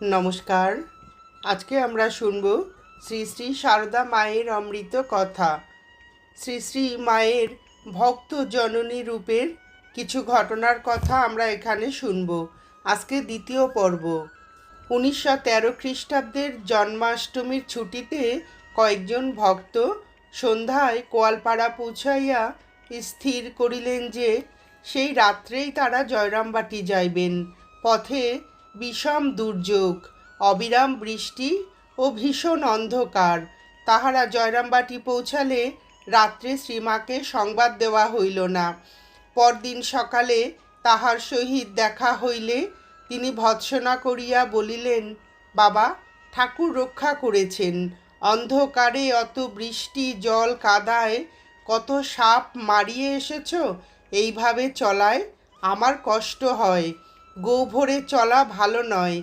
নমস্কার। আজকে আমরা শুনব শ্রী শ্রী সারদা মায়ের অমৃত কথা। শ্রী শ্রী মায়ের ভক্ত জননী রূপের কিছু ঘটনার কথা আমরা এখানে শুনব। আজকে দ্বিতীয় পর্ব। উনিশশো তেরো খ্রিস্টাব্দের জন্মাষ্টমীর ছুটিতে কয়েকজন ভক্ত সন্ধ্যায় কোয়ালপাড়া পৌঁছাইয়া স্থির করিলেন যে, সেই রাত্রেই তারা জয়রামবাটি যাইবেন। পথে বিষম দুর্যোগ, অবিরাম বৃষ্টি ও ভীষণ অন্ধকার। তাহারা জয়রামবাটি পৌঁছালে রাত্রে শ্রীমাকে সংবাদ দেওয়া হইল না। পরদিন সকালে তাহার সহিত দেখা হইলে তিনি ভৎসনা করিয়া বলিলেন, বাবা, ঠাকুর রক্ষা করেছেন। অন্ধকারে অত বৃষ্টি, জল কাদায় কত সাপ মারিয়ে এসেছ, এইভাবে চলায় আমার কষ্ট হয়। গো ভরে চলা ভালো নয়।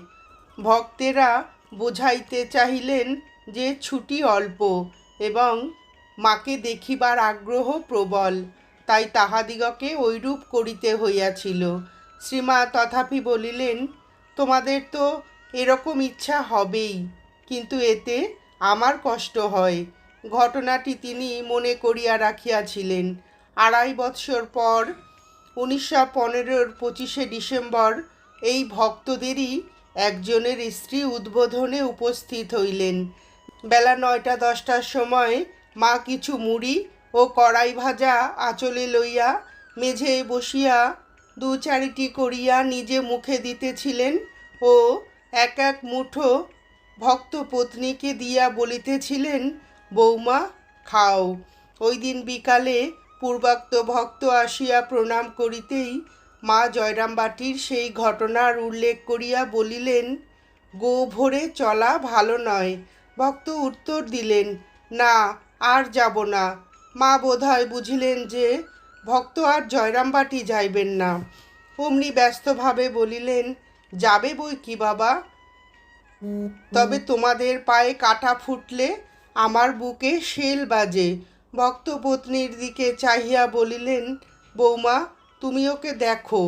ভক্তেরা বোঝাইতে চাহিলেন যে ছুটি অল্প এবং মাকে দেখিবার আগ্রহ প্রবল, তাই তাহাদিগকে ঐরূপ করিতে হইয়াছিল। শ্রীমা তথাপি বলিলেন, তোমাদের তো এরকম ইচ্ছা হবেই, কিন্তু এতে আমার কষ্ট হয়। ঘটনাটি তিনি মনে করিয়া রাখিয়াছিলেন। আড়াই বৎসর পর উনিশশো পনেরোর পঁচিশে ডিসেম্বর এই ভক্তদেরই একজনের স্ত্রী উদ্বোধনে উপস্থিত হইলেন। বেলা নয়টা দশটার সময় মা কিছু মুড়ি ও কড়াই ভাজা আঁচলে লইয়া মেঝে বসিয়া দু চারিটি করিয়া নিজে মুখে দিতেছিলেন ও এক এক মুঠো ভক্ত পত্নীকে দিয়া বলিতেছিলেন, বৌমা, খাও। ওই দিন বিকালে পূর্বাক্ত ভক্ত আসিয়া প্রণাম করিতেই মা জয়রামবাটির সেই ঘটনার উল্লেখ করিয়া বলিলেন, গো ভরে চলা ভালো নয়। ভক্ত উত্তর দিলেন, না, আর যাব না। মা বোধহয় বুঝিলেন যে, ভক্ত আর জয়রামবাটি যাইবেন না। অমনি ব্যস্তভাবে বলিলেন, যাবে বই কি বাবা? তবে তোমাদের পায়ে কাটা ফুটলে আমার বুকে শেল বাজে। ভক্তপত্নীর দিকে চাহিয়া বলিলেন, বৌমা, তুমি ওকে দেখো,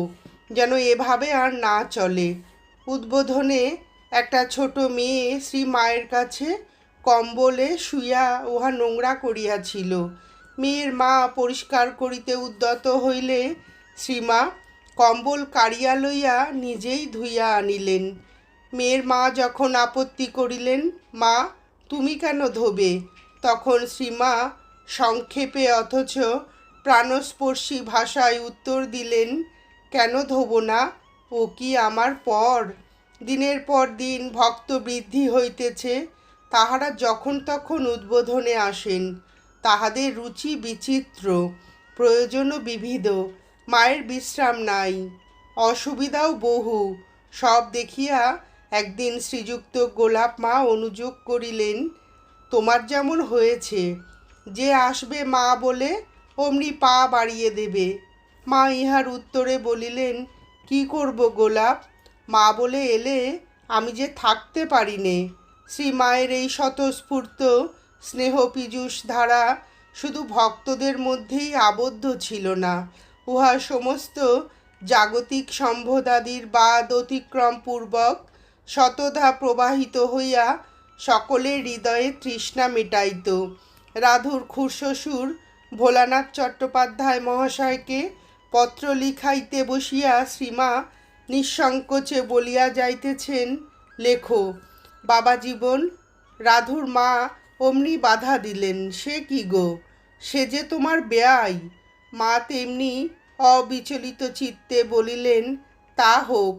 যেন এভাবে আর না চলে। উদ্বোধনে একটা ছোট মেয়ে শ্রী মায়ের কাছে কম্বলে শুইয়া উহা নোংরা করিয়াছিল। মেয়ের মা পরিষ্কার করিতে উদ্যত হইলে শ্রীমা কম্বল কাড়িয়া লইয়া নিজেই ধুইয়া আনিলেন। মেয়ের মা যখন আপত্তি করিলেন, মা, তুমি কেন ধোবে? তখন শ্রীমা সংক্ষেপে অথচ প্রাণস্পর্শী ভাষায় উত্তর দিলেন, কেন ধোব না? ও কি আমার পর? দিনের পর দিন ভক্ত বৃদ্ধি হইতেছে, তাহারা যখন তখন উদ্বোধনে আসেন। তাহাদের রুচি বিচিত্র, প্রয়োজনও বিবিধ, মায়ের বিশ্রাম নাই, অসুবিধাও বহু। সব দেখিয়া একদিন শ্রীযুক্ত গোলাপ মা অনুযোগ করিলেন, তোমার যেমন হয়েছে যে আসবে মা বলে অমনি পা বাড়িয়ে দেবে। মা ইহার উত্তরে বলিলেন, কি করব গোলাপ? মা বলে এলে আমি যে থাকতে পারি নে শ্রী মায়ের এই স্বতঃস্ফূর্ত স্নেহ পীযূষ ধারা শুধু ভক্তদের মধ্যেই আবদ্ধ ছিল না। উহা সমস্ত জাগতিক সম্ভদাদির বাদ অতিক্রম পূর্বক শতধা প্রবাহিত হইয়া সকলের হৃদয়ে তৃষ্ণা মেটাইত। রাধুর খুরশ্বশুর ভোলানাথ চট্টোপাধ্যায় মহাশয়কে পত্র লিখাইতে বসিয়া শ্রীমা নিঃসংকোচে বলিয়া যাইতেছেন, লেখো, বাবা জীবন, রাধুর মা অমনি বাধা দিলেন, সে কি গো? সে যে তোমার বেয়াই মা তেমনি অবিচলিত চিত্তে বলিলেন, তা হোক,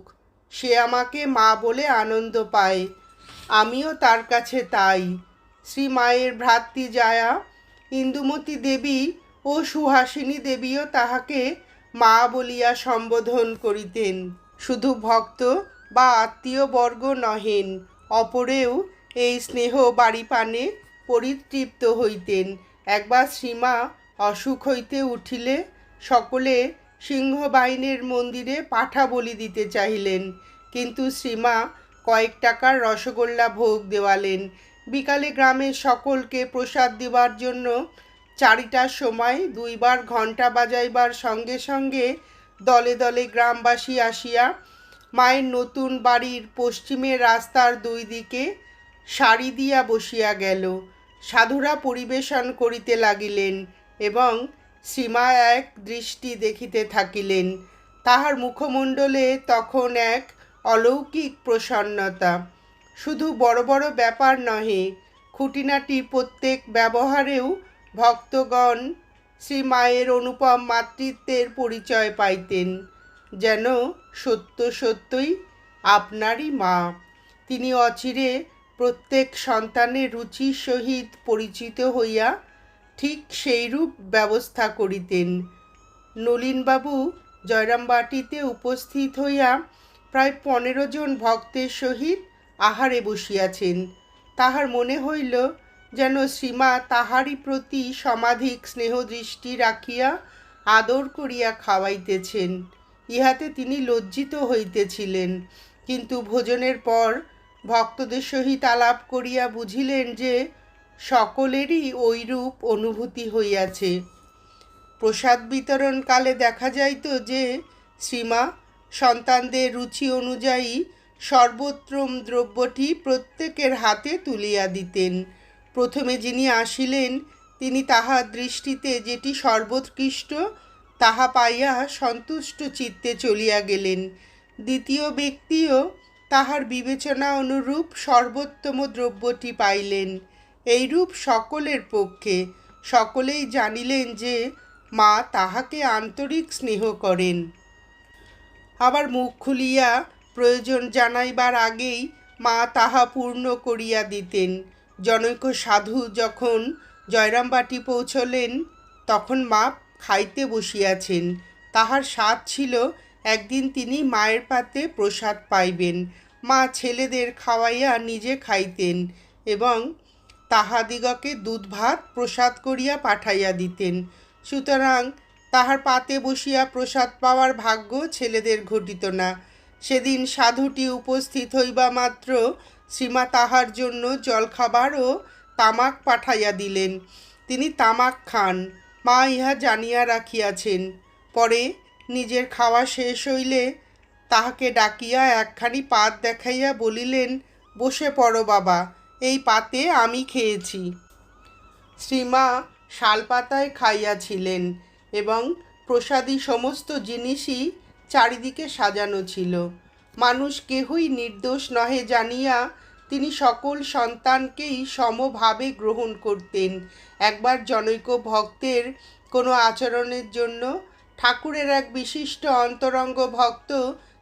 সে আমাকে মা বলে আনন্দ পায়, আমিও তার কাছে তাই। শ্রী মায়ের ভ্রাতৃ জায়া, ইন্দুমতী দেবী ও সুহাসিনী দেবীও তাহাকে মা বলিয়া সম্বোধন করিতেন। শুধু ভক্ত বা আত্মীয় বর্গ নহেন, অপরেও এই স্নেহ বাড়ি পানে পরিতৃপ্ত হইতেন। একবার শ্রীমা অসুখ হইতে উঠিলে সকলে সিংহবাহিনীর মন্দিরে পাঠা বলি দিতে চাহিলেন। কিন্তু শ্রীমা কয়েক টাকার রসগোল্লা ভোগ দেওয়ালেন। বিকালে গ্রামের সকলকে প্রসাদ দেওয়ার জন্য চারিটার সময় দুইবার ঘণ্টা বাজাইবার সঙ্গে সঙ্গে দলে দলে গ্রামবাসী আসিয়া মায়ের নতুন বাড়ির পশ্চিমের রাস্তার দুই দিকে সারি দিয়া বসিয়া গেল। সাধুরা পরিবেশন করিতে লাগিলেন এবং সীমা এক দৃষ্টি দেখিতে থাকিলেন। তাহার মুখমণ্ডলে তখন এক অলৌকিক প্রসন্নতা। শুধু বড় বড় ব্যাপার নহে, খুঁটিনাটি প্রত্যেক ব্যবহারেও ভক্তগণ শ্রী মায়ের অনুপম মাতৃত্বের পরিচয় পাইতেন, যেন সত্য সত্যই আপনারই মা। তিনি অচিরে প্রত্যেক সন্তানের রুচির সহিত পরিচিত হইয়া ঠিক সেইরূপ ব্যবস্থা করিতেন। নলিনবাবু জয়রামবাটিতে উপস্থিত হইয়া প্রায় পনেরো জন ভক্তের সহিত আহারে বসিয়াছেন। তাহার মনে হইল যেন শ্রীমা তাহারই প্রতি সমাধিক স্নেহদৃষ্টি রাখিয়া আদর করিয়া খাওয়াইতেছেন। ইহাতে তিনি লজ্জিত হইতেছিলেন। কিন্তু ভোজনের পর ভক্তদের সহিত আলাপ করিয়া বুঝিলেন যে সকলেরই ঐরূপ অনুভূতি হইয়াছে। প্রসাদ বিতরণকালে দেখা যাইত যে শ্রীমা সন্তানদের রুচি অনুযায়ী সর্বোত্তম দ্রব্যটি প্রত্যেকের হাতে তুলিয়া দিতেন। প্রথমে যিনি আসিলেন, তিনি তাহার দৃষ্টিতে যেটি সর্বোৎকৃষ্ট, তাহা পাইয়া সন্তুষ্ট চিত্তে চলিয়া গেলেন। দ্বিতীয় ব্যক্তিও তাহার বিবেচনা অনুরূপ সর্বোত্তম দ্রব্যটি পাইলেন। এইরূপ সকলের পক্ষে, সকলেই জানিলেন যে মা তাহাকে আন্তরিক স্নেহ করেন। আবার মুখ খুলিয়া প্রয়োজন জানাইবার আগেই মা তাহা পূর্ণ করিয়া দিতেন। জনৈক সাধু যখন জয়রামবাটি পৌঁছলেন, তখন মা খাইতে বসিয়াছেন। তাহার স্বাদ ছিল, একদিন তিনি মায়ের পাতে প্রসাদ পাইবেন। মা ছেলেদের খাওয়াইয়া নিজে খাইতেন এবং তাহাদিগকে দুধ, ভাত প্রসাদ করিয়া পাঠাইয়া দিতেন। সুতরাং তাহার পাতে বসিয়া প্রসাদ পাওয়ার ভাগ্য ছেলেদের ঘটিত না। সেদিন সাধুটি উপস্থিত হইবা মাত্র শ্রীমা তাহার জন্য জলখাবার ও তামাক পাঠাইয়া দিলেন। তিনি তামাক খান, মা ইহা জানিয়া রাখিয়াছেন। পরে নিজের খাওয়া শেষ হইলে তাহাকে ডাকিয়া একখানি পাত দেখাইয়া বলিলেন, বসে পড়ো বাবা, এই পাতে আমি খেয়েছি। শ্রীমা শালপাতায় খাইয়াছিলেন এবং প্রসাদী সমস্ত জিনিসই চারিদিকে সাজানো ছিল। মানুষ কেহই নির্দোষ নহে জানিয়া তিনি সকল সন্তানকেই সমভাবে গ্রহণ করতেন। একবার জনৈক ভক্তের কোনো আচরণের জন্য ঠাকুরের এক বিশিষ্ট অন্তরঙ্গ ভক্ত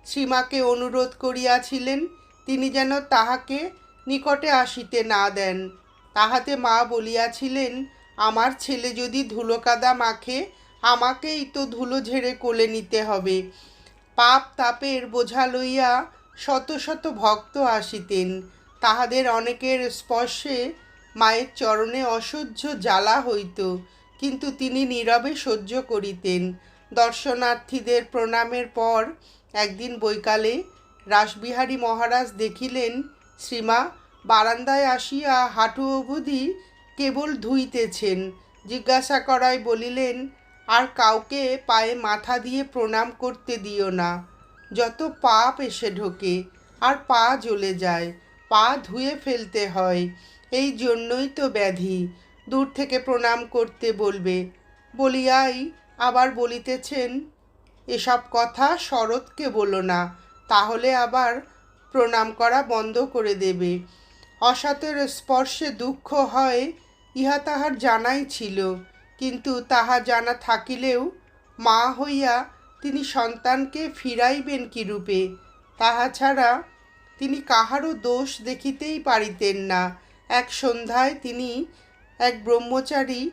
শ্রীমাকে অনুরোধ করিয়াছিলেন, তিনি যেন তাহাকে নিকটে আসিতে না দেন। তাহাতে মা বলিয়াছিলেন, আমার ছেলে যদি ধুলো কাদা মাখে, আমাকেই তো ধুলো ঝেড়ে কোলে নিতে হবে। পাপ তাপের বোঝা লইয়া শত শত ভক্ত আসিতেন। তাহাদের অনেকের স্পর্শে মায়ের চরণে অসহ্য জ্বালা হইত, কিন্তু তিনি নীরবে সহ্য করিতেন। দর্শনার্থীদের প্রণামের পর একদিন বৈকালে রাসবিহারী মহারাজ দেখিলেন, শ্রীমা, বারান্দায় আসিয়া হাঁটু অবধি কেবল ধুইতেছেন। জিজ্ঞাসা করায় বলিলেন আর কাউকে পায়ে মাথা দিয়ে প্রণাম করতে দিও না। যত পাপ এসে ঢোকে, আর পা জ্বলে যায়, পা ধুয়ে ফেলতে হয়, এই জন্যই তো ব্যাধি। দূর থেকে প্রণাম করতে বলবে। বলিয়াই আবার বলিতেছেন, এসব কথা শরৎকে বলো না, তাহলে আবার প্রণাম করা বন্ধ করে দেবে। অসাতের স্পর্শে দুঃখ হয়, ইহা তাহার জানাই ছিল। কিন্তু তাহা জানা থাকিলেও মা হইয়া তিনি সন্তানকে ফিরাইবেন কি রূপে তাহা ছাড়া তিনি কাহারও দোষ দেখিতেই পারিতেন না। এক সন্ধ্যায় তিনি এক ব্রহ্মচারী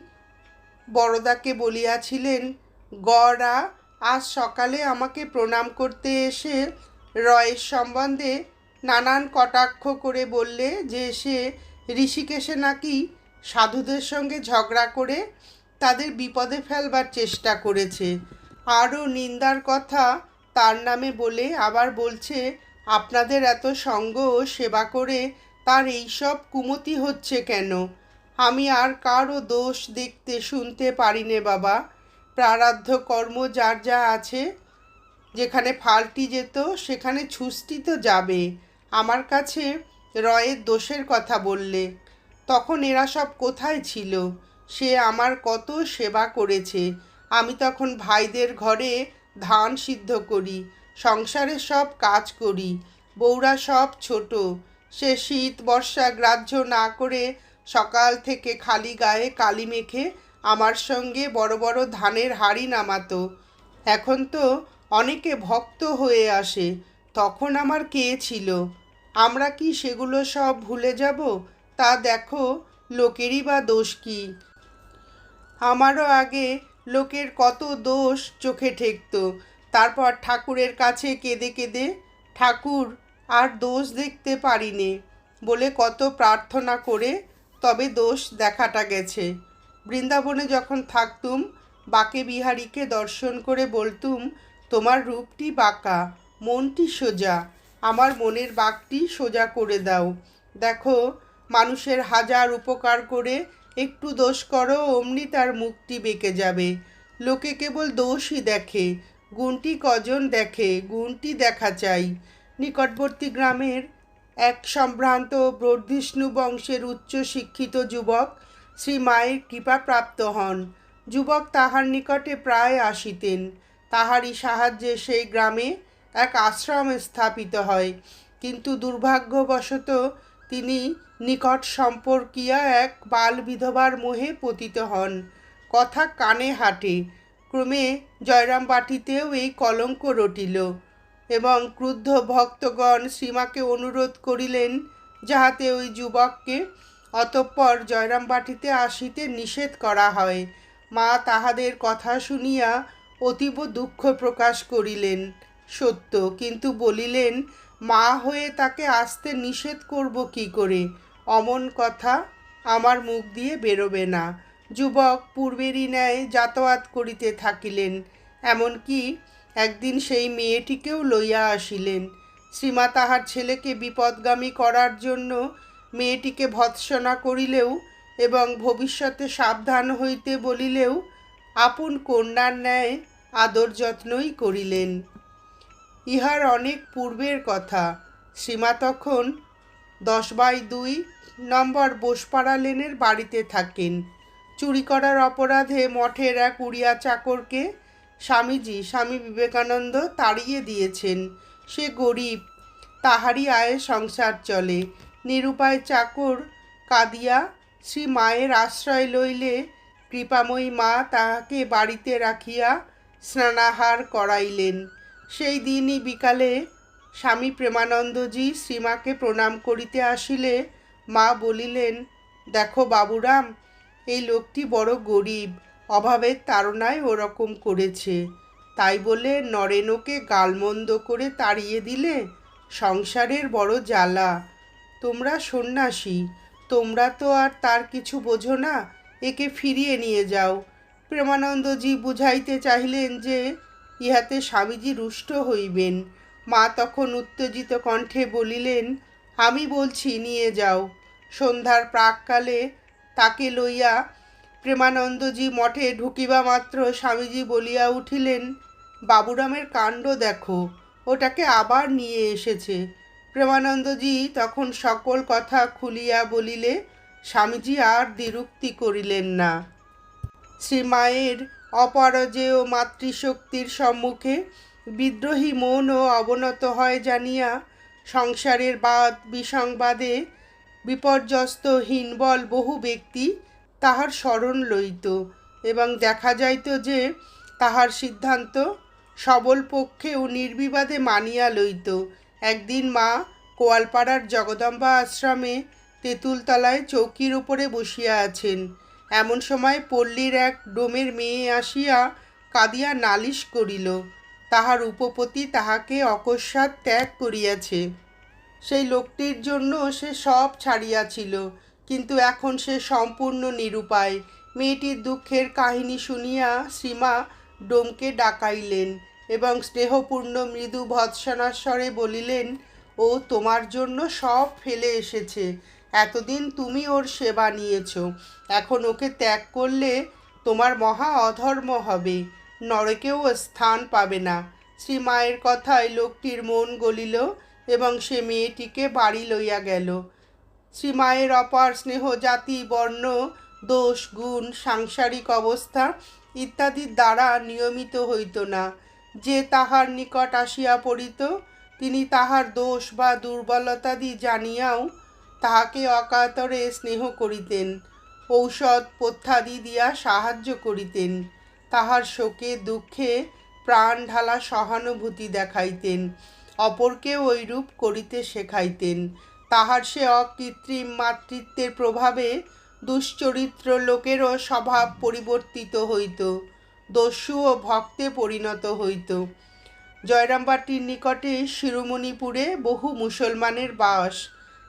বড়দাকে বলিয়াছিলেন, গড়া, আজ সকালে আমাকে প্রণাম করতে এসে রয়ের সম্বন্ধে নানান কটাক্ষ করে বললে যে সে ঋষিকেশে নাকি সাধুদের সঙ্গে ঝগড়া করে তাদের বিপদে ফেলবার চেষ্টা করেছে। আরও নিন্দার কথা তার নামে বলে আবার বলছে, আপনাদের এত সঙ্গ ও সেবা করে তার এইসব কুমতি হচ্ছে কেন? আমি আর কারও দোষ দেখতে শুনতে পারি নে বাবা। প্রারাধ্য কর্ম যার যা আছে, যেখানে ফালটি যেত, সেখানে ছুস্তি তো যাবে। আমার কাছে রয়ের দোষের কথা বললে। তখন এরা সব কোথায় ছিল? সে আমার কত সেবা করেছে। আমি তখন ভাইদের ঘরে ধান সিদ্ধ করি সংসারের সব কাজ করি, বউরা সব ছোট। সে শীত, বর্ষা গ্রাহ্য না করে সকাল থেকে খালি গায়ে কালি মেখে আমার সঙ্গে বড় বড় ধানের হাড়ি নামাতো। এখন তো অনেকে ভক্ত হয়ে আসে, তখন আমার কে ছিল? আমরা কি সেগুলো সব ভুলে যাব? তা দেখো, লোকেরই বা দোষ কী? আমারও আগে লোকের কত দোষ চোখে ঠেকতো। তারপর ঠাকুরের কাছে কেঁদে কেঁদে, ঠাকুর, আর দোষ দেখতে পারিনি। বলে কত প্রার্থনা করে, তবে দোষ দেখাটা গেছে। বৃন্দাবনে যখন থাকতুম, বাকে বিহারীকে দর্শন করে বলতুম, তোমার রূপটি বাঁকা, মনটি সোজা, আমার মনের বাঘটি সোজা করে দাও। দেখো, মানুষের হাজার উপকার করে একটু দোষ করো, অমনি তার মুখটি বেঁকে যাবে। লোকে কেবল দোষই দেখে, গুণটি কজন দেখে, গুণটি দেখা চাই। নিকটবর্তী গ্রামের এক সম্ভ্রান্ত বর্ধিষ্ণু বংশের উচ্চ শিক্ষিত যুবক শ্রী মায়ের কৃপাপ্রাপ্ত হন। যুবক তাহার নিকটে প্রায় আসিতেন। তাহারই সাহায্যে সেই গ্রামে এক আশ্রম স্থাপিত হয়। কিন্তু দুর্ভাগ্যবশত তিনি নিকট সম্পর্কীয়া এক বাল বিধবার মোহে পতিত হন। কথা কানে হাঁটে। ক্রমে জয়রাম বাটিতেও এই কলঙ্ক রটিল এবং ক্রুদ্ধ ভক্তগণ শ্রীমাকে অনুরোধ করিলেন যাহাতে ওই যুবককে অতঃপর জয়রাম বাটিতে আসিতে নিষেধ করা হয়। মা তাহাদের কথা শুনিয়া অতীব দুঃখ প্রকাশ করিলেন। সত্য, কিন্তু বলিলেন মা হয়ে তাকে আসতে নিষেধ করব কি করে? অমন কথা আমার মুখ দিয়ে বেরোবে না। যুবক পূর্বেরই ন্যায় যাতায়াত করিতে থাকিলেন, এমনকি একদিন সেই মেয়েটিকেও লইয়া আসিলেন। শ্রীমা তাহার ছেলেকে বিপদগামী করার জন্য মেয়েটিকে ভৎসনা করিলেও এবং ভবিষ্যতে সাবধান হইতে বলিলেও আপন কন্যার ন্যায় আদর যত্নই করিলেন। ইহার অনেক পূর্বের কথা। সীমা তখন দশ বাই দুই নম্বর বোসপাড়া লেনের বাড়িতে থাকেন। চুরি করার অপরাধে মঠের এক উড়িয়া চাকরকে স্বামীজি, স্বামী বিবেকানন্দ তাড়িয়ে দিয়েছেন। সে গরিব, তাহারই আয়ে সংসার চলে। নিরুপায় চাকর কাঁদিয়া শ্রী মায়ের আশ্রয় লইলে কৃপাময়ী মা তাহাকে বাড়িতে রাখিয়া স্নানাহার করাইলেন। সেই দিনই বিকালে স্বামী প্রেমানন্দজি শ্রীমাকে প্রণাম করিতে আসিলে মা বলিলেন, দেখো বাবুরাম, এই লোকটি বড় গরিব, অভাবের তাড়নায় ওরকম করেছে। তাই বলে নরেনকে গালমন্দ করে তাড়িয়ে দিলে সংসারের বড় জ্বালা। তোমরা সন্ন্যাসী, তোমরা তো আর তার কিছু বোঝো না, একে ফিরিয়ে নিয়ে যাও। প্রেমানন্দজি বুঝাইতে চাহিলেন যে ইহাতে স্বামীজি রুষ্ট হইবেন। মা তখন উত্তেজিত কণ্ঠে বলিলেন, আমি বলছি, নিয়ে যাও। সন্ধ্যার প্রাককালে তাকে লইয়া প্রেমানন্দজি মঠে ঢুকিবা মাত্র স্বামীজি বলিয়া উঠিলেন, বাবুরামের কাণ্ড দেখো, ওটাকে আবার নিয়ে এসেছে। প্রেমানন্দজি তখন সকল কথা খুলিয়া বলিলে, স্বামীজি আর দ্বিরুক্তি করিলেন না। শ্রীমায়ের অপরাজেয় মাতৃশক্তির সম্মুখে বিদ্রোহী মন ও অবনত হয় জানিয়া সংসারের বাদ বিসংবাদে বিপর্যস্ত হীনবল বহু ব্যক্তি তাহার স্মরণ লইত এবং দেখা যাইত যে তাহার সিদ্ধান্ত সবল পক্ষে ও নির্বিবাদে মানিয়া লইত। একদিন মা কোয়ালপাড়ার জগদম্বা আশ্রমে তেঁতুলতলায় চৌকির উপরে বসিয়া আছেন। এমন সময় পল্লীর এক ডোমের মেয়ে আসিয়া কাঁদিয়া নালিশ করিল। তাহার উপপতি তাহাকে অকস্মাৎ ত্যাগ করিয়াছে। সেই লোকটির জন্য সে সব ছাড়িয়াছিল, কিন্তু এখন সে সম্পূর্ণ নিরুপায়। মেয়েটির দুঃখের কাহিনী শুনিয়া শ্রীমা ডোমকে ডাকাইলেন এবং স্নেহপূর্ণ মৃদু ভৎসনাস্বরে বলিলেন, ও, তোমার জন্য সব ফেলে এসেছে। এতদিন তুমি ওর সেবা নিয়েছ। এখন ওকে ত্যাগ করলে তোমার মহা অধর্ম হবে। নরকেও স্থান পাবে না। শ্রী মায়ের কথায় লোকটির মন গলিল এবং সে মেয়েটিকে বাড়ি লইয়া গেল। শ্রী মায়ের অপার স্নেহ, জাতি, বর্ণ, দোষ, গুণ, সাংসারিক অবস্থা ইত্যাদির দ্বারা নিয়মিত হইত না। যে তাহার নিকট আসিয়া পড়িত, তিনি তাহার দোষ বা দুর্বলতাদি জানিয়াও তাহাকে অকাতরে স্নেহ করিতেন, ঔষধ পথ্যাদি দিয়া সাহায্য করিতেন, তাহার শোকে দুঃখে প্রাণ ঢালা সহানুভূতি দেখাইতেন, অপরকে ওইরূপ করিতে শেখাইতেন। তাহার সে অকৃত্রিম মাতৃত্বের প্রভাবে দুশ্চরিত্র লোকেরও স্বভাব পরিবর্তিত হইত, দস্যু ও ভক্তে পরিণত হইত। জয়রামবাটির নিকটে শিরোমণিপুরে বহু মুসলমানের বাস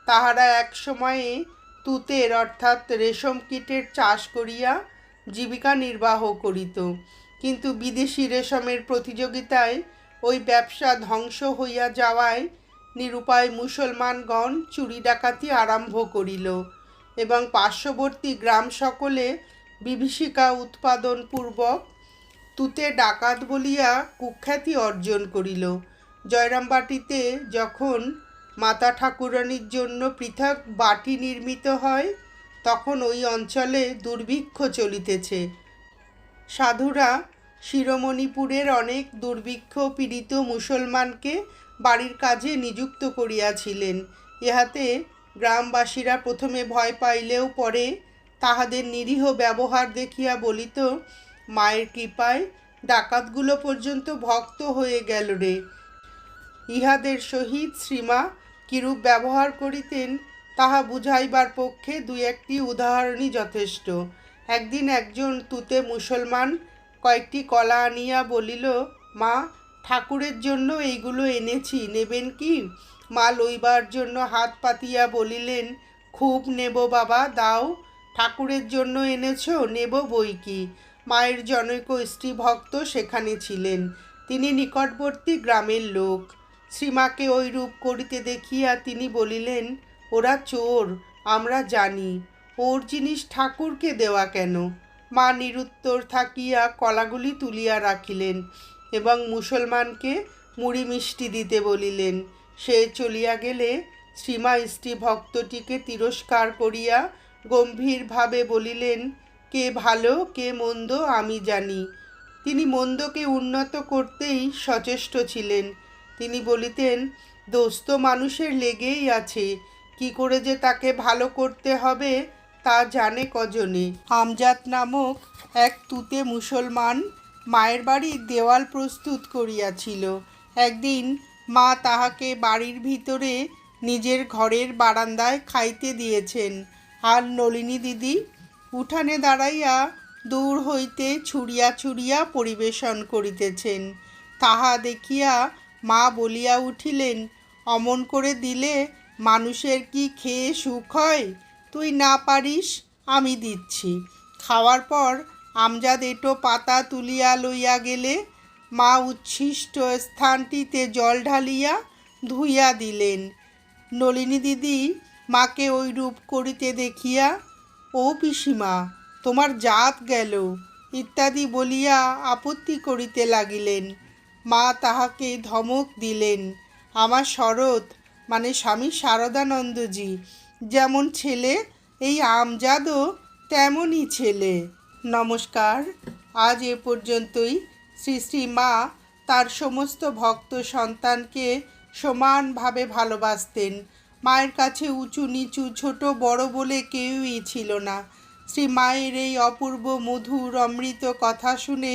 তাহারা এক সময়ে তুতের অর্থাৎ রেশম কীটের চাষ করিয়া জীবিকা নির্বাহ করিত। কিন্তু বিদেশি রেশমের প্রতিযোগিতায় ওই ব্যবসা ধ্বংস হইয়া যাওয়ায় নিরুপায় মুসলমানগণ চুরি ডাকাতি আরম্ভ করিল এবং পার্শ্ববর্তী গ্রাম সকলে বিভীষিকা উৎপাদনপূর্বক তুতে ডাকাত বলিয়া কুখ্যাতি অর্জন করিল। জয়রামবাটিতে যখন মাতা ঠাকুরানীর জন্য পৃথক বাটি নির্মিত হয়, তখন ওই অঞ্চলে দুর্ভিক্ষ চলিতেছে। সাধুরা শিরোমণিপুরের অনেক দুর্ভিক্ষ পীড়িত মুসলমানকে বাড়ির কাজে নিযুক্ত করিয়াছিলেন। ইহাতে গ্রামবাসীরা প্রথমে ভয় পাইলেও পরে তাহাদের নিরীহ ব্যবহার দেখিয়া বলিত, মায়ের কৃপায় ডাকাতগুলো পর্যন্ত ভক্ত হয়ে গেল রে। ইহাদের সহিত শ্রীমা কিরূপ ব্যবহার করিতেন, তাহা বুঝাইবার পক্ষে দুই একটি উদাহরণই যথেষ্ট। একদিন একজন তুতে মুসলমান কয়েকটি কলা আনিয়া বলিল, মা, ঠাকুরের জন্য এইগুলো এনেছি, নেবেন কি? মা লইবার জন্য হাত পাতিয়া বলিলেন, খুব নেব বাবা, দাও। ঠাকুরের জন্য এনেছো, নেব বই কি? মায়ের জনৈক স্ত্রী ভক্ত সেখানে ছিলেন। তিনি নিকটবর্তী গ্রামের লোক। শ্রীমাকে ওই রূপ করিতে দেখিয়া তিনি বলিলেন, ওরা চোর, আমরা জানি। ওর জিনিস ঠাকুরকে দেওয়া কেন? মা নিরুত্তর থাকিয়া কলাগুলি তুলিয়া রাখিলেন এবং মুসলমানকে মুড়ি মিষ্টি দিতে বলিলেন। সে চলিয়া গেলে শ্রীমা স্ত্রী ভক্তটিকে তিরস্কার করিয়া গম্ভীরভাবে বলিলেন, কে ভালো, কে মন্দ আমি জানি। তিনি মন্দকে উন্নত করতেই সচেষ্ট ছিলেন। তিনি বলিতেন, দোস্ত মানুষের লেগেই আছে। কি করে যে তাকে ভালো করতে হবে, তা জানে কজনে? আমজাদ নামক এক তুতে মুসলমান মায়ের বাড়ির দেওয়াল প্রস্তুত করিয়াছিল। একদিন মা তাহাকে বাড়ির ভিতরে নিজের ঘরের বারান্দায় খাইতে দিয়েছেন। আর নলিনী দিদি উঠানে দাঁড়াইয়া দূর হইতে ছুড়িয়া ছুড়িয়া পরিবেশন করিতেছেন। তাহা দেখিয়া মা বলিয়া উঠিলেন, অমন করে দিলে মানুষের কি খেয়ে সুখ হয়? তুই না পারিস, আমি দিচ্ছি। খাওয়ার পর আমজাদ এটো পাতা তুলিয়া লইয়া গেলে মা উচ্ছিষ্ট স্থানটিতে জল ঢালিয়া ধুইয়া দিলেন। নলিনী দিদি মাকে ওই রূপ করিতে দেখিয়া, ও পিসিমা, তোমার জাত গেল। ইত্যাদি বলিয়া আপত্তি করিতে লাগিলেন। মা তাহাকে ধমক দিলেন, আমার শরৎ মানে স্বামী শারদানন্দজি, যেমন ছেলে, এই আমজাদও তেমনই ছেলে। নমস্কার। আজ এ পর্যন্তই। শ্রী শ্রী মা তার সমস্ত ভক্ত সন্তানকে সমানভাবে ভালোবাসতেন। মায়ের কাছে উঁচু নিচু, ছোট বড় বলে কেউই ছিল না। শ্রী মায়ের এই অপূর্ব মধুর অমৃত কথা শুনে